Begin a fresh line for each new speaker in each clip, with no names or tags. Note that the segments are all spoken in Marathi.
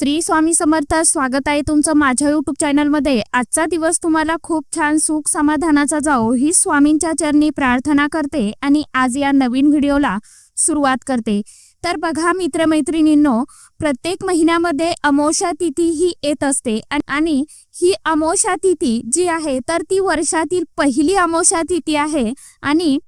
श्री स्वामी समर्थ स्वागत आहे तुमचं माझ्या युट्यूब चॅनलमध्ये आजचा दिवस तुम्हाला खूप छान सुख समाधानाचा जाओ ही स्वामींच्या चरणी प्रार्थना करते आणि आज या नवीन व्हिडिओला सुरुवात करते. तर बघा मित्रमैत्रिणींनो प्रत्येक महिन्यामध्ये अमोषा तिथी ही येत असते आणि- ही अमोषा तिथी जी आहे तर ती वर्षातील पहिली अमोषा तिथी आहे. आणि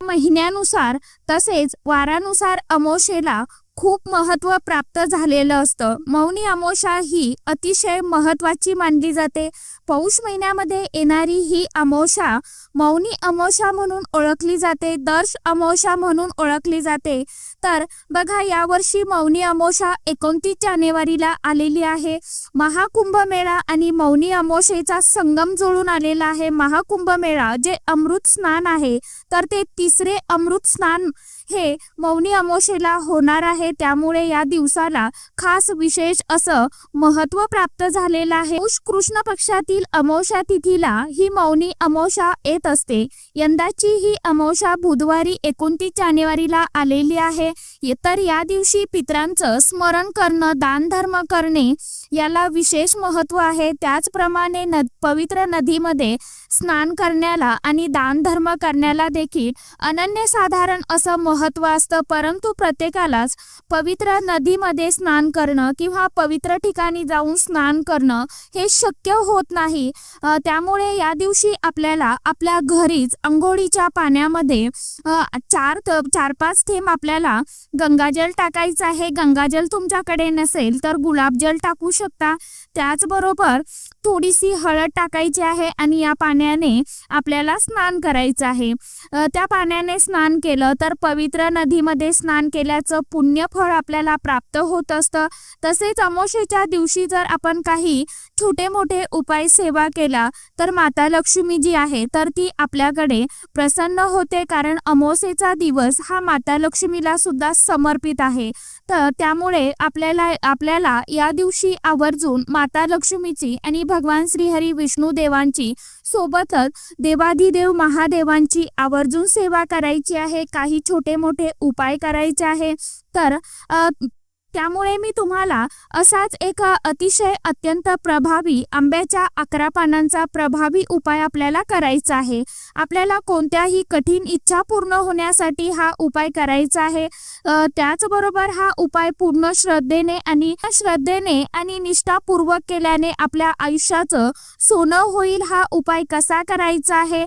महिन्यानुसार तसेच वारानुसार अमोशेला खूप महत्त्व प्राप्त झालेलं असतं. मौनी अमावस्या ही अतिशय महत्वाची मानली जाते. पौष महिन्यामध्ये येणारी ही अमावस्या मौनी अमावस्या म्हणून ओळखली जाते दर्श अमावस्या म्हणून ओळखली जाते. तर बघा यावर्षी मौनी अमावस्या एकोणतीस जानेवारीला आलेली आहे. महाकुंभ मेळा आणि मौनी अमावस्येचा संगम जुळून आलेला आहे. महाकुंभ मेळा जे अमृत स्नान आहे तर ते तिसरे अमृत स्नान हे मौनी अमावस्येला होणार आहे. त्यामुळे या दिवसाला खास विशेष असं महत्त्व प्राप्त झालेलं आहे. कृष्ण पक्षातील अमावस्या तिथीला ही मौनी अमावस्या येत असते. यंदाची ही अमावस्या बुधवारी एकोणतीस जानेवारीला आलेली आहे. तर या दिवशी पित्रांचं स्मरण करणं दान धर्म करणे याला विशेष महत्त्व आहे. त्याचप्रमाणे न पवित्र नदीमध्ये स्नान करण्याला आणि दान धर्म करण्याला देखील अनन्यसाधारण असं महत्त्व असतं. परंतु प्रत्येकालाच पवित्र नदीमध्ये स्नान करणं किंवा पवित्र ठिकाणी जाऊन स्नान करणं हे शक्य होत नाही. त्यामुळे या दिवशी आपल्याला आपल्या घरीच अंघोळीच्या पाण्यामध्ये चार चार पाच थेंब आपल्याला गंगाजल टाकायचं आहे. गंगाजल तुमच्याकडे नसेल तर गुलाबजल टाकू शकता त्याचबरोबर थोडीशी हळद टाकायची आहे आणि या पाण्याने आपल्याला स्नान करायचं आहे. त्या पाण्याने स्नान केलं तर पवित्र नदीमध्ये स्नान केल्याचं पुण्यफळ आपल्याला प्राप्त होत असतं. तसेच अमोशेच्या दिवशी जर आपण काही छोटे मोठे उपाय सेवा केला तर माता लक्ष्मी जी आहे तर ती आपल्याकडे प्रसन्न होते. कारण अमोसेचा दिवस हा माता लक्ष्मीला सुद्धा समर्पित आहे. तर त्यामुळे आपल्याला आपल्याला या दिवशी आवर्जून माता लक्ष्मीची आणि भगवान श्रीहरी विष्णू देवांची सोबतच देवाधिदेव महादेवांची आवर्जून सेवा करायची आहे. काही छोटे मोठे उपाय करायचे आहे. तर त्यामुळे मी तुम्हाला असाच एक अतिशय अत्यंत प्रभावी आंब्याच्या अकरा पानांचा प्रभावी उपाय आपल्याला करायचा आहे. आपल्याला कोणत्याही कठीण इच्छा पूर्ण होण्यासाठी हा उपाय करायचा आहे. त्याचबरोबर हा उपाय पूर्ण श्रद्धेने आणि श्रद्धेने आणि निष्ठापूर्वक केल्याने आपल्या आयुष्याचं सोनं होईल हा उपाय कसा करायचा आहे?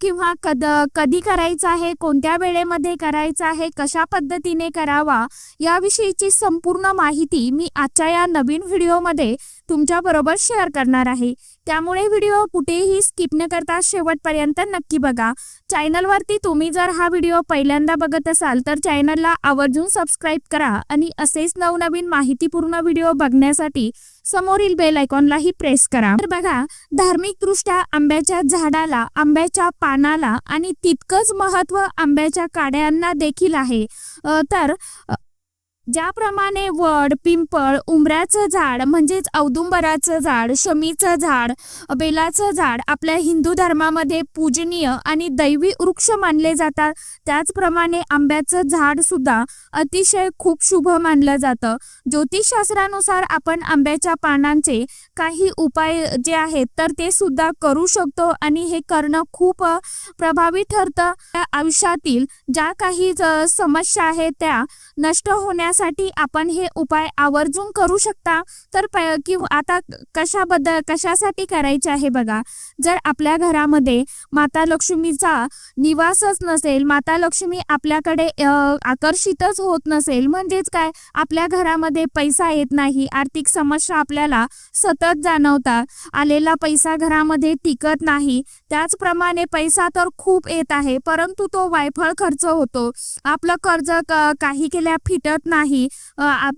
किंवा कद कधी करायचा आहे? कोणत्या वेळेमध्ये करायचा आहे? कशा पद्धतीने करावा? याविषयीची संपूर्ण माहिती मी आजच्या या नवीन व्हिडिओमध्ये तुमच्याबरोबर शेअर करणार आहे. त्यामुळे व्हिडिओ कुठेही स्किप न करता शेवटपर्यंत नक्की बघा. चॅनलवरती तुम्ही जर हा व्हिडिओ पहिल्यांदा बघत असाल तर चॅनलला आवर्जून सबस्क्राईब करा आणि असेच नवनवीन माहितीपूर्ण व्हिडिओ बघण्यासाठी समोरील बेल आयकॉनलाही प्रेस करा. तर बघा धार्मिकदृष्ट्या आंब्याच्या झाडाला आंब्याच्या पानाला आणि तितकंच महत्त्व आंब्याच्या काड्यांना देखील आहे. तर ज्याप्रमाणे वड पिंपळ उंबऱ्याचं झाड म्हणजेच औदुंबराचं झाड शमीचं झाड बेलाचं झाड आपल्या हिंदू धर्मामध्ये पूजनीय आणि दैवी वृक्ष मानले जातात. त्याचप्रमाणे आंब्याचं झाड सुद्धा अतिशय खूप शुभ मानलं जातं. ज्योतिषशास्त्रानुसार आपण आंब्याच्या पानांचे काही उपाय जे आहेत तर ते सुद्धा करू शकतो आणि हे करणं खूप प्रभावी ठरतं. आयुष्यातील ज्या काही समस्या आहेत त्या नष्ट होण्यासाठी आपण हे उपाय आवर्जून करू शकता. तर प किंवा आता कशाबद्दल कशासाठी करायचे आहे बघा. जर आपल्या घरामध्ये माता लक्ष्मीचा निवासच नसेल माता लक्ष्मी आपल्याकडे आकर्षितच होत नसेल म्हणजेच काय? आपल्या घरामध्ये पैसा येत नाही आर्थिक समस्या आपल्याला सतत जाणवतात आलेला पैसा घरामध्ये टिकत नाही त्याचप्रमाणे पैसा तर खूप येत आहे परंतु तो वायफळ खर्च होतो. आपलं कर्ज काही केल्या फिटत नाही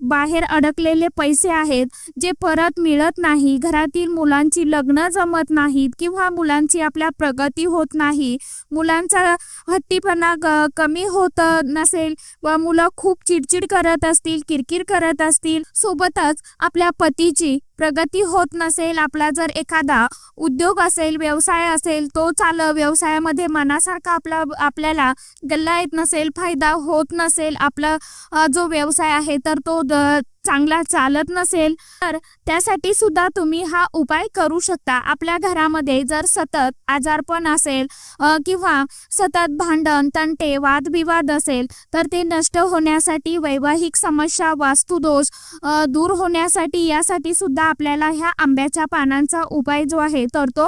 बाहेर अडकलेले पैसे आहेत जे परत मिळत नाही घरातील मुलांची लग्न जमत नाहीत किंवा मुलांची आपल्या प्रगती होत नाही. मुलांचा हट्टीपणा कमी होत नसेल व मुलं खूप चिडचिड करत असतील किरकिर करत असतील सोबतच आपल्या पतीची प्रगती होत नसेल. आपला जर एखादा उद्योग असेल व्यवसाय असेल तो चाल व्यवसायामध्ये मनासारखा आपला आपल्याला गल्ला येत नसेल फायदा होत नसेल. आपला जो व्यवसाय आहे तर तो द- चांगला चालत नसेल तर त्यासाठी सुद्धा तुम्ही हा उपाय करू शकता. आपल्या घरामध्ये जर सतत आजारपण असेल किंवा सतत भांडण तंटे वादविवाद असेल तर ते नष्ट होण्यासाठी वैवाहिक समस्या वास्तुदोष दूर होण्यासाठी यासाठी सुद्धा आपल्याला ह्या आंब्याच्या पानांचा उपाय जो आहे तर तो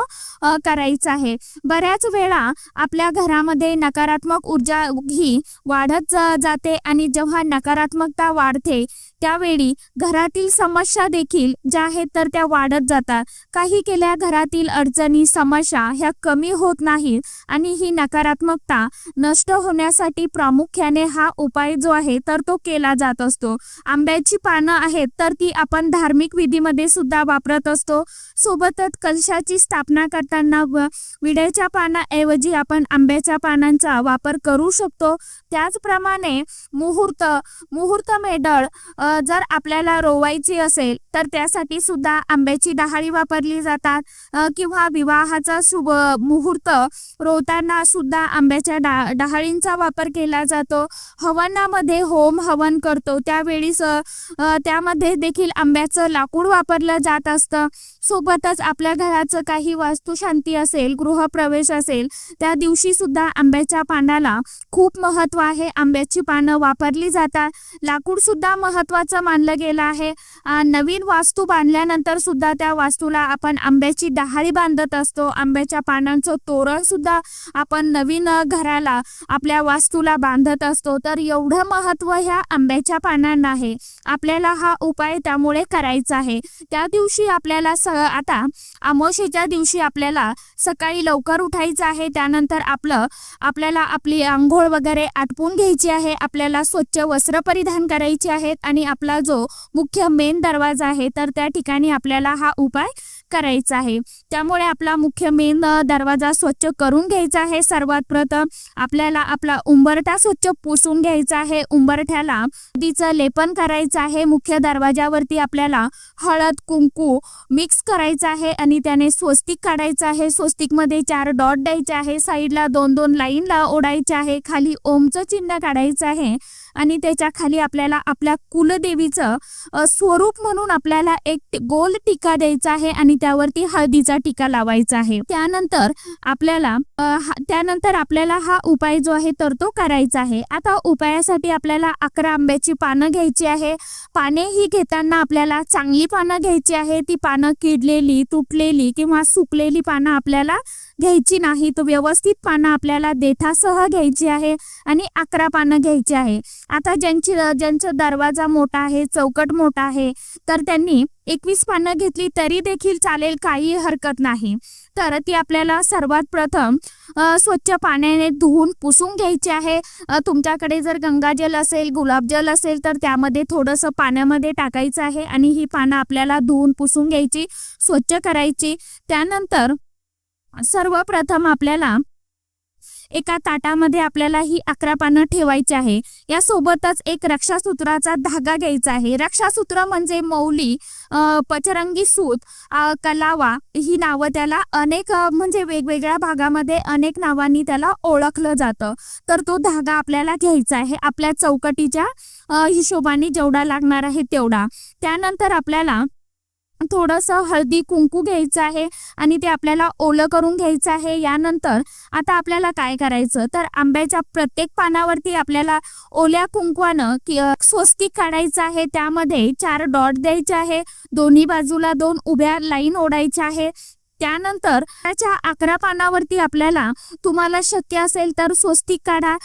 करायचा आहे. बऱ्याच वेळा आपल्या घरामध्ये नकारात्मक ऊर्जा ही वाढत जाते आणि जेव्हा नकारात्मकता वाढते त्यावेळी घरातील समस्या देखील ज्या आहेत तर त्या वाढत जातात. काही केल्या घरातील अडचणी समस्या ह्या कमी होत नाहीत आणि ही नकारात्मकता नष्ट होण्यासाठी प्रामुख्याने हा उपाय जो आहे तर तो केला जात असतो. आंब्याची पानं आहेत तर ती आपण धार्मिक विधीमध्ये सुद्धा वापरत असतो. सोबतच कलशाची स्थापना करताना व विड्याच्या पानाऐवजी आपण आंब्याच्या पानांचा वापर करू शकतो. त्याचप्रमाणे मुहूर्त मुहूर्त मेढळ जर आपल्याला रोवायची असेल तर त्यासाठी सुद्धा आंब्याची डहाळी वापरली जातात. किंवा विवाहाचा शुभ मुहूर्त रोवताना सुद्धा आंब्याच्या डा डहाळींचा वापर केला जातो. हवनामध्ये होम हवन करतो. त्यावेळीच त्यामध्ये देखील आंब्याचं लाकूड वापरलं जात असतं. सोबतच आपल्या घराचं काही वास्तुशांती असेल गृहप्रवेश असेल त्या दिवशी सुद्धा आंब्याच्या पानाला खूप महत्त्व आहे. आंब्याची पानं वापरली जातात. लाकूड सुद्धा महत्त्वाचं मानलं गेलं आहे. नवीन वास्तू बांधल्यानंतर सुद्धा त्या वास्तूला आपण आंब्याची डहाळी बांधत असतो. आंब्याच्या पानांचं तोरण सुद्धा आपण नवीन घराला आपल्या वास्तूला बांधत असतो. तर एवढं महत्त्व ह्या आंब्याच्या पानांना आहे. आपल्याला हा उपाय त्यामुळे करायचा आहे. त्या दिवशी आपल्याला स आता अमावस्येच्या दिवशी आपल्याला सकाळी लवकर उठायचं आहे. त्यानंतर आपलं आपल्याला आपली आंघोळ वगैरे आटपून घ्यायची आहे आपल्याला स्वच्छ वस्त्र परिधान करायचे आहेत आणि आपला जो मुख्य मेन दरवाजा आहे तर त्या ठिकाणी आपल्याला हा उपाय करायचा आहे. त्यामुळे आपला मुख्य मेन दरवाजा स्वच्छ करून घ्यायचा आहे सर्वात प्रथम. आपल्याला आपला उंबरठा स्वच्छ पुसून घ्यायचा आहे. उंबरठ्याला हळदीचं लेपन करायचं आहे. मुख्य दरवाजावरती आपल्याला हळद कुंकू मिक्स करायचं आहे आणि त्याने स्वस्तिक काढायचं आहे. स्वस्तिकमध्ये चार डॉट द्यायचे आहे. साईडला दोन दोन लाईनला ओढायचे आहे. खाली ओमचं चिन्ह काढायचं आहे. आणि त्याच्याखाली आपल्याला आपल्या कुलदेवीचं स्वरूप म्हणून आपल्याला एक गोल टीका द्यायचा आहे आणि त्यावरती हळदीचा टीका लावायचा आहे. त्यानंतर आपल्याला त्यानंतर आपल्याला हा उपाय जो आहे तर तो करायचा आहे. आता उपायासाठी आपल्याला अकरा आंब्याची पानं घ्यायची आहे. पाने ही घेताना आपल्याला चांगली पानं घ्यायची आहे. ती पानं किडलेली तुटलेली किंवा सुकलेली पानं आपल्याला घ्यायची नाही. तर व्यवस्थित पानं आपल्याला देठासह घ्यायची आहे आणि अकरा पानं घ्यायची आहे. आता ज्यांची ज्यांचा दरवाजा मोठा आहे चौकट मोठा आहे तर त्यांनी एकवीस पानं घेतली तरी देखील चालेल काही हरकत नाही. तर ती आपल्याला सर्वात प्रथम स्वच्छ पाण्याने धुवून पुसून घ्यायची आहे. तुमच्याकडे जर गंगाजल असेल गुलाबजल असेल तर त्यामध्ये थोडंसं पाण्यामध्ये टाकायचं आहे आणि ही पानं आपल्याला धुवून पुसून घ्यायची स्वच्छ करायची. त्यानंतर सर्वप्रथम आपल्याला एका ताटामध्ये आपल्याला ही अकरा पानं ठेवायची आहे. यासोबतच एक रक्षासूत्राचा धागा घ्यायचा आहे. रक्षासूत्र म्हणजे मौली पचरंगी सूत कलावा ही नावं त्याला अनेक म्हणजे वेगवेगळ्या भागामध्ये अनेक नावांनी त्याला ओळखलं जातं. तर तो धागा आपल्याला घ्यायचा आहे. आपल्या चौकटीच्या हिशोबाने जेवढा लागणार आहे तेवढा. त्यानंतर आपल्याला थोडंसं हळदी कुंकू घ्यायचं आहे आणि ते आपल्याला ओलं करून घ्यायचं आहे. यानंतर आता आपल्याला काय करायचं? तर आंब्याच्या प्रत्येक पानावरती आपल्याला ओल्या कुंकवानं कि स्वस्तिक काढायचं आहे. त्यामध्ये चार डॉट द्यायचे आहे. दोन्ही बाजूला दोन उभ्या लाईन ओढायच्या आहे. त्यानंतर त्याच्या अकरा पानावरती आपल्याला तुम्हाला शक्य असेल तर स्वस्तिक काढा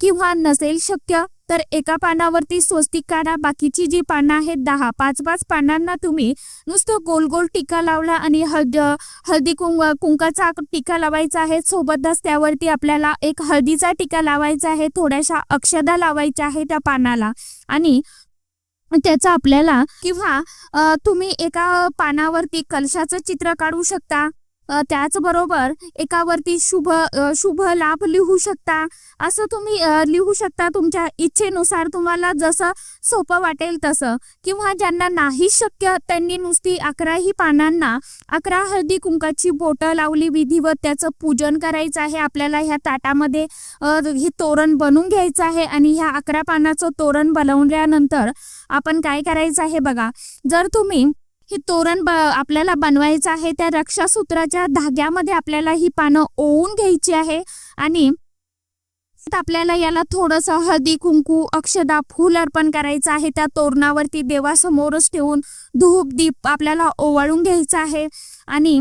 किंवा नसेल शक्य तर एका पानावरती स्वस्तिक काढा. बाकीची जी पानं आहेत दहा पाच पाच पानांना तुम्ही नुसतं गोल गोल टीका लावला आणि हळद हळदी कुंक कुंकाचा टीका लावायचा आहे. सोबतच त्यावरती आपल्याला एक हळदीचा टीका लावायचा आहे. थोड्याशा अक्षदा लावायच्या आहे त्या पानाला. आणि त्याचा आपल्याला किंवा तुम्ही एका पानावरती कलशाचं चित्र काढू शकता. त्याचबरोबर एकावरती शुभ शुभ लाभ लिहू शकता. असं तुम्ही लिहू शकता तुमच्या इच्छेनुसार तुम्हाला जसं सोपं वाटेल तसं. किंवा ज्यांना नाही शक्य त्यांनी नुसती अकराही पानांना अकरा हळदी कुंकाची बोटं लावली विधिवत त्याचं पूजन करायचं आहे. आपल्याला ह्या ताटामध्ये हे तोरण बनवून घ्यायचं आहे. आणि ह्या अकरा पानाचं तोरण बनवल्यानंतर आपण काय करायचं आहे बघा. जर तुम्ही हे तोरण ब आपल्याला बनवायचं आहे त्या रक्षासूत्राच्या धाग्यामध्ये आपल्याला ही पानं ओवून घ्यायची आहे आणि आपल्याला याला थोडंसं हळदी कुंकू अक्षदा फूल अर्पण करायचं आहे. त्या तोरणावरती देवासमोरच ठेवून धूप दीप आपल्याला ओवाळून घ्यायचं आहे आणि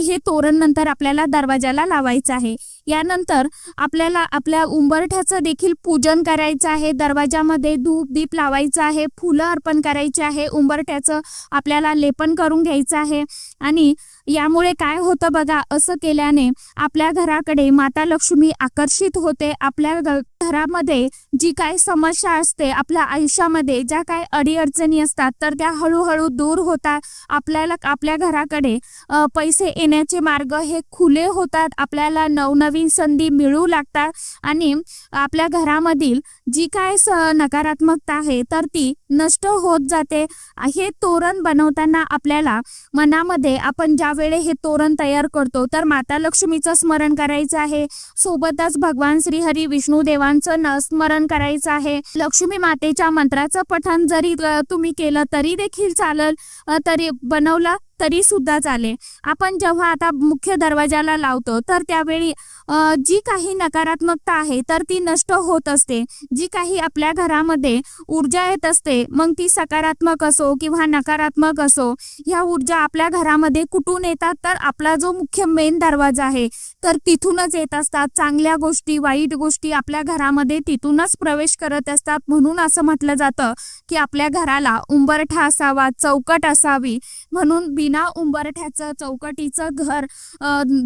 हे तोरण नंतर आपल्याला दरवाजाला लावायचं आहे. यानंतर आपल्याला आपल्या उंबरठ्याचं देखील पूजन करायचं आहे. दरवाजामध्ये धूप दीप लावायचं आहे. फुलं अर्पण करायची आहे. उंबरठ्याचं आपल्याला लेपन करून घ्यायचं आहे. आणि यामुळे काय होतं बघा असं केल्याने आपल्या घराकडे माता लक्ष्मी आकर्षित होते. आपल्या घ- घरामध्ये जी काय समस्या असते आपल्या आयुष्यामध्ये ज्या काय अडीअडचणी असतात तर त्या हळूहळू दूर होतात. आपल्याला आपल्या घराकडे पैसे येण्याचे मार्ग हे खुले होतात. आपल्याला नवनवीन संधी मिळू लागतात. आणि आपल्या घरामधील जी काय स नकारात्मकता आहे तर ती नष्ट होत जाते. हे तोरण बनवताना आपल्याला मनामध्ये आपण ज्यावेळे हे तोरण तयार करतो तर माता लक्ष्मीचं स्मरण करायचं आहे. सोबतच भगवान श्री हरी विष्णू देवान मंत्रांचं स्मरण करायचं आहे. लक्ष्मी मातेच्या मंत्राचं पठण जरी तुम्ही केलं तरी देखील चालेल. तरी बनवलं. तरी सुद्धा चालेल. आपण जेव्हा आता मुख्य दरवाजाला लावतो तर त्यावेळी जी काही नकारात्मकता आहे तर ती नष्ट होत असते. जी काही आपल्या घरामध्ये ऊर्जा येत असते मग ती सकारात्मक असो किंवा नकारात्मक असो ह्या ऊर्जा आपल्या घरामध्ये कुठून येतात तर आपला जो मुख्य मेन दरवाजा आहे तर तिथूनच येत असतात. चांगल्या गोष्टी वाईट गोष्टी आपल्या घरामध्ये तिथूनच प्रवेश करत असतात म्हणून असं म्हटलं जातं. की आपल्या घराला उंबरठा असावा चौकट असावी म्हणून बिना उंबरठ्याचं चौकटीचं घर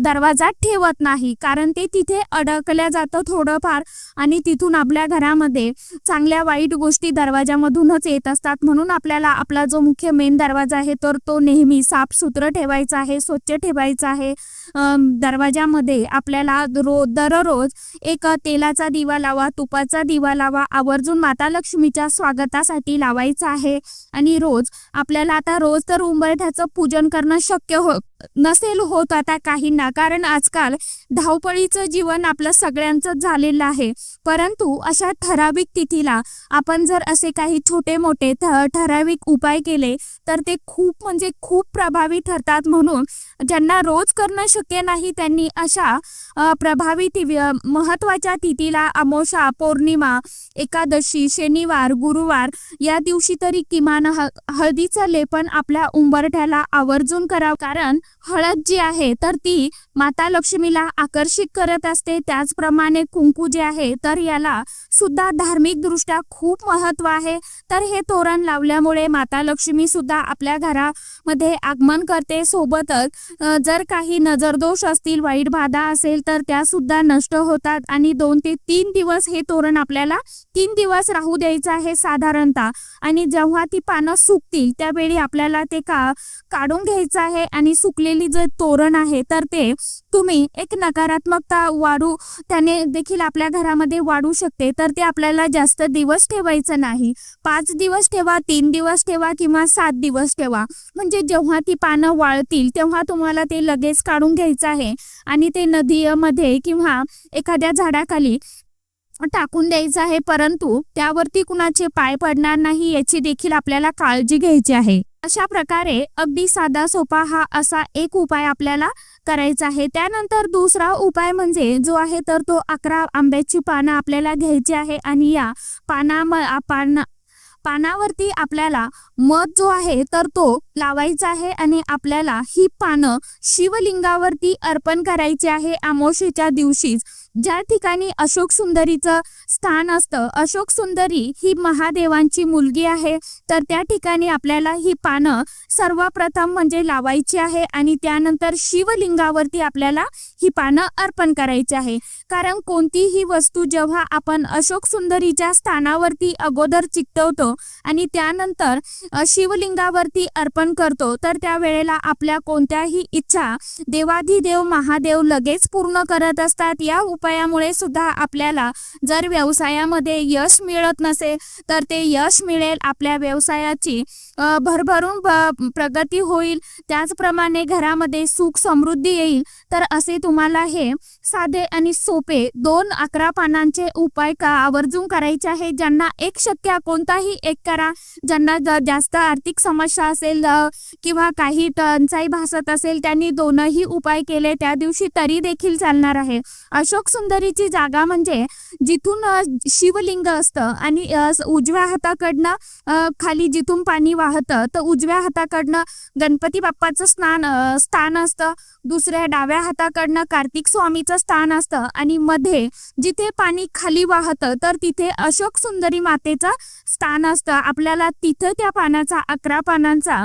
दरवाजात ठेवत नाही. कारण ते तिथे अडकल्या जातं थोडंफार आणि तिथून आपल्या घरामध्ये चांगल्या वाईट गोष्टी दरवाजामधूनच येत असतात. म्हणून आपल्याला आपला जो मुख्य मेन दरवाजा आहे तर तो नेहमी साफसुथरं ठेवायचा आहे स्वच्छ ठेवायचा आहे. दरवाजामध्ये आपल्याला रो दररोज एक तेलाचा दिवा लावा तुपाचा दिवा लावा आवर्जून माता लक्ष्मीच्या स्वागतासाठी लावायचा आहे. आणि रोज आपल्याला आता रोज तर उंबरठ्याचं पूजन करणं शक्य हो नसेल होत आता काहींना. कारण आजकाल धावपळीचं जीवन आपलं सगळ्यांचं झालेलं आहे. परंतु अशा ठराविक तिथीला आपण जर असे काही छोटे मोठे ठ- ठराविक उपाय केले तर ते खूप म्हणजे खूप प्रभावी ठरतात म्हणून ज्यांना रोज करणं शक्य नाही त्यांनी अशा प्रभावी ति महत्त्वाच्या तिथीला अमोषा पौर्णिमा एकादशी शनिवार गुरुवार या दिवशी तरी किमान ह- हळदीचं लेपन आपल्या उंबरठ्याला आवर्जून करावं. कारण हळद जी आहे तर ती माता लक्ष्मीला आकर्षित करत असते. त्याचप्रमाणे कुंकू जे आहे तर याला सुद्धा धार्मिक दृष्ट्या खूप महत्त्व आहे. तर हे तोरण लावल्यामुळे माता लक्ष्मी सुद्धा आपल्या घरामध्ये आगमन करते. सोबतच जर काही नजरदोष असतील वाईट बाधा असेल तर त्या सुद्धा नष्ट होतात आणि दोन ते तीन दिवस हे तोरण आपल्याला तीन दिवस राहू द्यायचं आहे साधारणतः. आणि जेव्हा ती पानं सुकतील त्यावेळी आपल्याला ते का काढून घ्यायचं आहे आणि सुकलेली जे तोरण आहे तर ते तुम्ही एक नकारात्मकता वाढू त्याने देखील आपल्या घरामध्ये वाढू शकते. तर ते आपल्याला जास्त दिवस ठेवायचं नाही. पाच दिवस ठेवा तीन दिवस ठेवा किंवा सात दिवस ठेवा. म्हणजे जेव्हा ती पानं वाळतील तेव्हा तुम्हाला ते लगेच काढून घ्यायचं आहे. आणि ते नदीमध्ये किंवा एखाद्या झाडाखाली टाकून द्यायचं आहे परंतु त्यावरती कुणाचे पाय पडणार नाही याची देखील आपल्याला काळजी घ्यायची आहे. अशा प्रकारे अगदी साधा सोपा हा असा एक उपाय आपल्याला करायचा आहे. त्यानंतर दुसरा उपाय म्हणजे जो आहे तर तो अकरा आंब्याची पानं आपल्याला घ्यायची आहे आणि या पाना पाना पानावरती आपल्याला मध जो आहे तर तो लावायचा आहे आणि आपल्याला ही पानं शिवलिंगावरती अर्पण करायची आहे अमावशीच्या दिवशीच. ज्या ठिकाणी अशोक सुंदरीचं स्थान असतं अशोक सुंदरी ही महादेवांची मुलगी आहे तर त्या ठिकाणी आपल्याला ही पानं सर्वप्रथम म्हणजे लावायची आहे आणि त्यानंतर शिवलिंगावरती आपल्याला ही पानं अर्पण करायची आहे. कारण कोणतीही वस्तू जेव्हा आपण अशोक सुंदरीच्या स्थानावरती अगोदर चिकटवतो आणि त्यानंतर शिवलिंगावरती अर्पण करतो तर त्यावेळेला आपल्या कोणत्याही इच्छा देवाधिदेव महादेव लगेच पूर्ण करत असतात. या उपायामुळे सुद्धा आपल्याला जर व्यवसायामध्ये यश मिळत नसेल तर ते यश मिळेल आपल्या व्यवसायाची. भरभरून प्रगती होईल. त्याचप्रमाणे घरामध्ये सुख समृद्धी येईल. तर असे तुम्हाला हे साधे आणि सोपे दोन अकरा पानांचे उपाय का आवर्जून करायचे आहे? ज्यांना एक शक्य कोणताही एक करा. ज्यांना जास्त आर्थिक समस्या असेल किंवा काही टंचाई भासत असेल त्यांनी दोनही उपाय केले. त्या दिवशी तरी देखील चालणार आहे. अशोक सुंदरीची जागा म्हणजे जिथून शिवलिंग असतं आणि उजव्या हाताकडनं खाली जिथून पाणी वाहतं तर उजव्या हाताकडनं गणपती बाप्पाचं स्नान स्थान असतं. दुसऱ्या डाव्या हाताकडनं कार्तिक स्वामीचं स्थान असतं. आणि मध्ये जिथे पाणी खाली वाहतं तर तिथे अशोक सुंदरी मातेचं स्थान असतं. आपल्याला तिथं त्या पानाचा अकरा पानांचा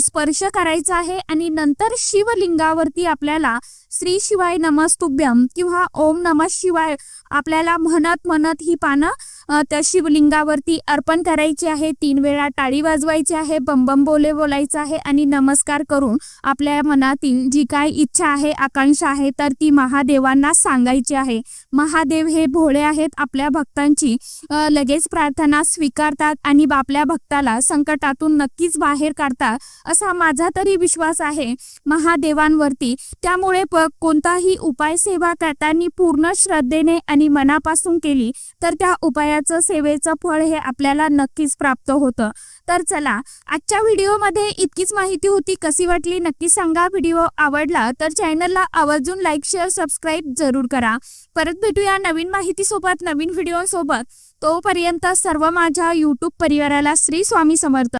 स्पर्श करायचा आहे. आणि नंतर शिवलिंगावरती आपल्याला श्री शिवाय नमस्तुभ्यम किंवा ओम नमः शिवाय आपल्याला म्हणत म्हणत ही पानं त्या शिवलिंगावरती अर्पण करायची आहे. तीन वेळा टाळी वाजवायची आहे बंबम बोले बोलायचं आहे आणि नमस्कार करून आपल्या मनातील जी काय इच्छा आहे आकांक्षा आहे तर ती महादेवांना सांगायची आहे. महादेव हे भोळे आहेत आपल्या भक्तांची लगेच प्रार्थना स्वीकारतात आणि आपल्या भक्ताला संकटातून नक्कीच बाहेर काढतात असा माझा तरी विश्वास आहे महादेवांवरती. त्यामुळे प कोणताही उपाय सेवा करताना पूर्ण श्रद्धेने आणि मनापासून केली तर त्या उपायाचं सेवेचं फळ हे आपल्याला नक्कीच प्राप्त होतं. तर चला आजच्या व्हिडिओमध्ये इतकीच माहिती होती. कशी वाटली नक्की सांगा. व्हिडिओ आवडला तर चॅनलला आवर्जून लाईक शेअर सबस्क्राईब जरूर करा. परत भेटूया नवीन माहितीसोबत नवीन व्हिडिओसोबत. तोपर्यंत सर्व माझ्या यूट्यूब परिवाराला श्री स्वामी समर्थ.